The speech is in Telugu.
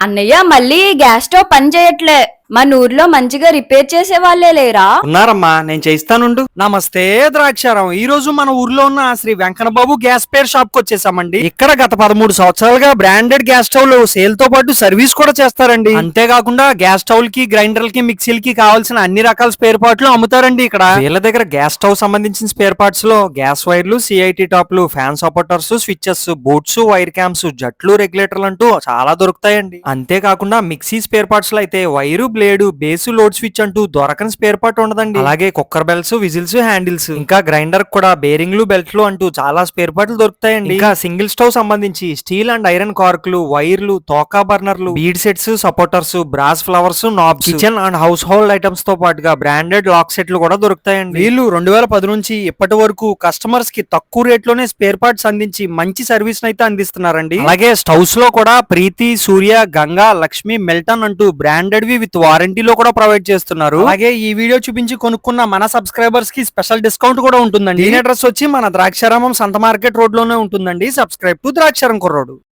అన్నయ్య మళ్ళీ గ్యాస్ స్టవ్ పని చేయట్లే. మన ఊర్లో మంచిగా రిపేర్ చేసే వాళ్ళే లేరా? ఉన్నారమ్మా నేను చేయిస్తానుండు. నమస్తే ద్రాక్షారం. ఈ రోజు మన ఊర్లో ఉన్న శ్రీ వెంకటబాబు గ్యాస్ పేర్ షాప్కు వచ్చేసామండి. ఇక్కడ గత పదమూడు సంవత్సరాలుగా బ్రాండెడ్ గ్యాస్ స్టవ్లు సేల్తో పాటు సర్వీస్ కూడా చేస్తారండి. అంతేకాకుండా గ్యాస్ స్టవ్కి గ్రైండర్కి మిక్సీల కి కావాల్సిన అన్ని రకాల స్పేర్ పార్ట్లు అమ్ముతారండి ఇక్కడ. వీళ్ళ దగ్గర గ్యాస్ స్టవ్ సంబంధించిన స్పేర్ పార్ట్స్లో గ్యాస్ వైర్లు CIT టాప్లు fan supporters switches boots wire camps జట్లు రెగ్యులేటర్లు అంటూ చాలా దొరుకుతాయండి. అంతేకాకుండా మిక్సీ స్పేర్ పార్ట్స్లో అయితే wire blade base load switch అంటూ దొరకని స్పేర్ పార్ట్ ఉండదండి. అలాగే కుక్కర్ బెల్స్ విజిల్స్ హ్యాండిల్స్. ఇంకా గ్రైండర్ కూడా బేరింగ్లు బెల్ట్లు అంటూ చాలా స్పేర్ పార్ట్లు దొరుకుతాయండి. ఇంకా సింగిల్ స్టవ్ సంబంధించి స్టీల్ అండ్ ఐరన్ కార్కులు వైర్లు తోకా బర్నర్లు bead sets supporters brass flowers knobs. Kitchen and house hold ఐటమ్స్తో పాటుగా బ్రాండెడ్ లాక్ సెట్లు కూడా దొరుకుతాయండి. వీళ్ళు రెండు వేల పది నుంచి ఇప్పటి వరకు కస్టమర్స్కి తక్కువ రేట్లోనే స్పేర్ పార్ట్స్ అందించి మంచి సర్వీస్ అయితే అందిస్తున్నారండి. అలాగే స్టవ్స్లో కూడా ప్రీతి సూర్య గంగా లక్ష్మి మెల్టన్ అంటూ బ్రాండెడ్ వి విత్ వారంటీలో కూడా ప్రొవైడ్ చేస్తున్నారు. అలాగే ఈ వీడియో చూపించి కొనుక్కున్న మన సబ్స్క్రైబర్స్కి స్పెషల్ డిస్కౌంట్ కూడా ఉంటుందండి. దీని అడ్రస్ వచ్చి మన ద్రాక్షారామం సంత మార్కెట్ రోడ్లోనే ఉంటుందండి. సబ్స్క్రైబ్ టు ద్రాక్షారం కుర్రోడు.